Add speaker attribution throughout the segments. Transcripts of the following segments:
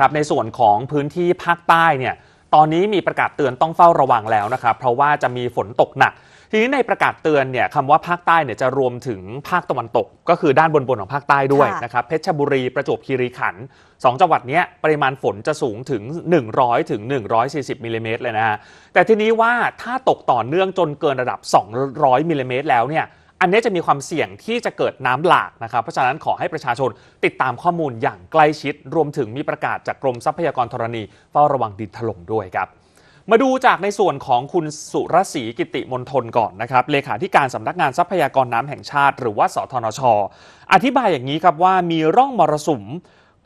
Speaker 1: ครับในส่วนของพื้นที่ภาคใต้เนี่ยตอนนี้มีประกาศเตือนต้องเฝ้าระวังแล้วนะครับ เพราะว่าจะมีฝนตกหนัก ทีนี้ในประกาศเตือนเนี่ยคำว่าภาคใต้เนี่ยจะรวมถึงภาคตะวันตก ก็คือด้านบนบนๆของภาคใต้ด้วย
Speaker 2: ค่ะ
Speaker 1: นะครับเพชรบุรีประจวบคีรีขันธ์สองจังหวัดเนี้ยปริมาณฝนจะสูงถึง 100ถึง140มิลลิเมตรเลยนะฮะแต่ทีนี้ว่าถ้าตกต่อเนื่องจนเกินระดับ 200มิลลิเมตรแล้วเนี่ย อันนี้จะมีความเสี่ยงที่จะเกิดน้ำหลากนะครับ เพราะฉะนั้นขอให้ประชาชนติดตามข้อมูลอย่างใกล้ชิด รวมถึงมีประกาศจากกรมทรัพยากรธรณีเฝ้าระวังดินถล่มด้วยครับมาดูจากในส่วนของคุณสุรศรีกิติมนทนก่อนนะครับ เลขาธิการสำนักงานทรัพยากรน้ำแห่งชาติ หรือว่าสทนช อธิบายอย่างนี้ครับว่ามีร่องมรสุม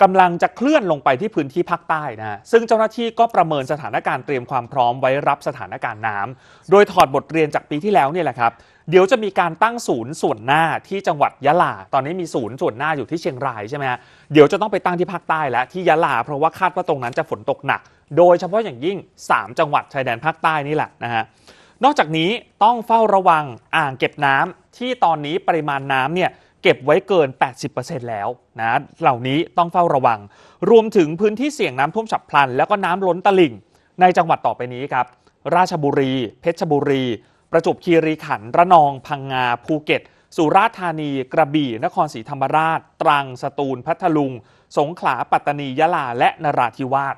Speaker 1: กำลังจะเคลื่อนลงไปที่พื้นที่ภาคใต้นะฮะซึ่งเจ้าหน้าที่ก็ประเมินสถานการณ์เตรียมความพร้อมไว้รับสถานการณ์น้ำโดยถอดบทเรียนจากปีที่แล้วเนี่ยแหละครับ เดี๋ยวจะมีการตั้งศูนย์ส่วนหน้าที่จังหวัดยะลา ตอนนี้มีศูนย์ส่วนหน้าอยู่ที่เชียงรายใช่ไหมฮะ เดี๋ยวจะต้องไปตั้งที่ภาคใต้แล้วที่ยะลา เพราะว่าคาดว่าตรงนั้นจะฝนตกหนัก โดยเฉพาะอย่างยิ่ง 3 จังหวัดชายแดนภาคใต้นี่แหละนะฮะ นอกจากนี้ต้องเฝ้าระวังอ่างเก็บน้ำที่ตอนนี้ปริมาณน้ำเนี่ย เก็บไว้เกิน 80%แล้วนะเหล่านี้ต้องเฝ้าระวัง รวมถึงพื้นที่เสี่ยงน้ำท่วมฉับพลัน แล้วก็น้ำล้นตลิ่ง ในจังหวัดต่อไปนี้ครับ ราชบุรี เพชรบุรี ประจวบคีรีขันธ์ระนอง พังงา ภูเก็ต สุราษฎร์ธานี กระบี่ นครศรีธรรมราช ตรัง สตูล พัทลุง สงขลา ปัตตานี ยะลา และนราธิวาส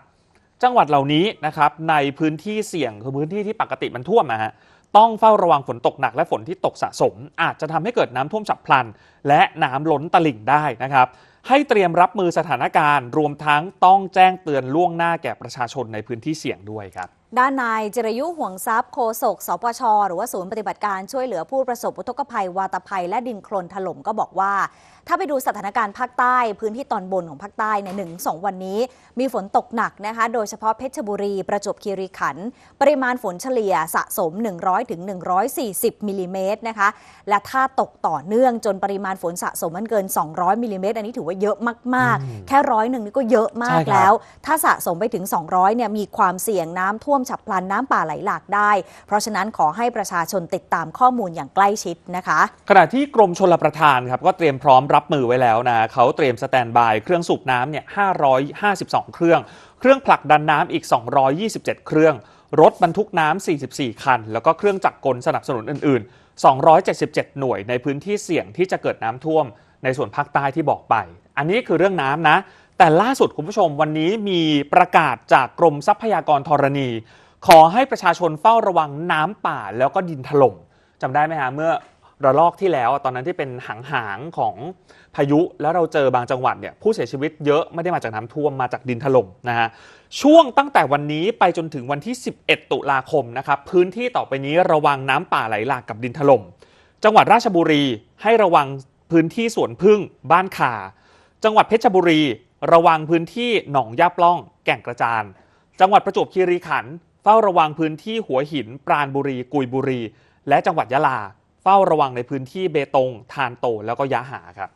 Speaker 1: จังหวัดเหล่านี้นะครับในพื้นที่เสี่ยงคือพื้นที่ที่ปกติมันท่วมนะฮะ ต้องเฝ้าระวังฝนตกหนักและฝนที่ตกสะสม อาจจะทำให้เกิดน้ำท่วมฉับพลัน และน้ำล้นตลิ่งได้นะครับ ให้เตรียมรับมือสถานการณ์ รวมทั้งต้องแจ้งเตือนล่วงหน้าแก่ประชาชนในพื้นที่เสี่ยงด้วยครับ
Speaker 2: ด้านนายจิรยุห่วงทรัพย์โฆษกสปช หรือว่าศูนย์ปฏิบัติการช่วยเหลือผู้ประสบอุทกภัยวาตภัย และดินโคลนถล่มก็บอกว่า ถ้าไปดูสถานการณ์ภาคใต้ พื้นที่ตอนบนของภาคใต้ในหนึ่งสองวันนี้ มีฝนตกหนักนะคะ โดยเฉพาะเพชรบุรีประจวบคีรีขันธ์ปริมาณฝนเฉลี่ยสะสม 100ถึง140มิลลิเมตรนะคะและถ้าตกต่อเนื่องจนปริมาณฝนสะสมมันเกิน 200มิลลิเมตรอันนี้ถือว่าเยอะมาก
Speaker 1: อืม
Speaker 2: ๆแค่ร้อยหนึ่งนี่ก็เยอะมา
Speaker 1: ใช่
Speaker 2: ก
Speaker 1: ครับ
Speaker 2: แล้ว ถ้าสะสมไปถึง 200เนี่ยมีความเสี่ยงน้ำท่วมฉับพลันน้ำป่าไหลหลากได้ เพราะฉะนั้นขอให้ประชาชนติดตามข้อมูลอย่างใกล้ชิดนะคะ
Speaker 1: ขณะที่กรมชลประทานครับก็เตรียมพร้อมรับมือไว้แล้วนะเขาเตรียมสแตนบายเครื่องสูบน้ำเนี่ย552 เครื่อง เครื่องผลักดันน้ำอีก 227 เครื่อง รถบรรทุกน้ำ 44 คัน แล้วก็เครื่องจักรกลสนับสนุนอื่น ๆ 277 หน่วยในพื้นที่เสี่ยงที่จะเกิดน้ำท่วม ในส่วนภาคใต้ที่บอกไป อันนี้คือเรื่องน้ำนะ แต่ล่าสุดคุณผู้ชมวันนี้มีประกาศจากกรมทรัพยากรธรณี ขอให้ประชาชนเฝ้าระวังน้ำป่าแล้วก็ดินถล่มจำได้ไหมฮะเมื่อระลอกที่แล้วตอนนั้นที่เป็นหางหางๆของพายุแล้วเราเจอบางจังหวัดเนี่ยผู้เสียชีวิตเยอะไม่ได้มาจากน้ำท่วมมาจากดินถล่มนะฮะช่วงตั้งแต่วันนี้ไปจนถึงวันที่ 11 ตุลาคมนะครับพื้นที่ต่อไปนี้ระวังน้ำป่าไหลหลากกับดินถล่มจังหวัดราชบุรีให้ระวังพื้นที่สวนพึ่งบ้านขาจังหวัดเพชรบุรีระวังพื้นที่หนองย่าปล้อง แก่งกระจาน จังหวัดประจวบคีรีขันธ์เฝ้าระวังพื้นที่หัวหิน ปราณบุรี กุยบุรี และจังหวัดยะลา เฝ้าระวังในพื้นที่เบตง ทานโต แล้วก็ยะหาครับ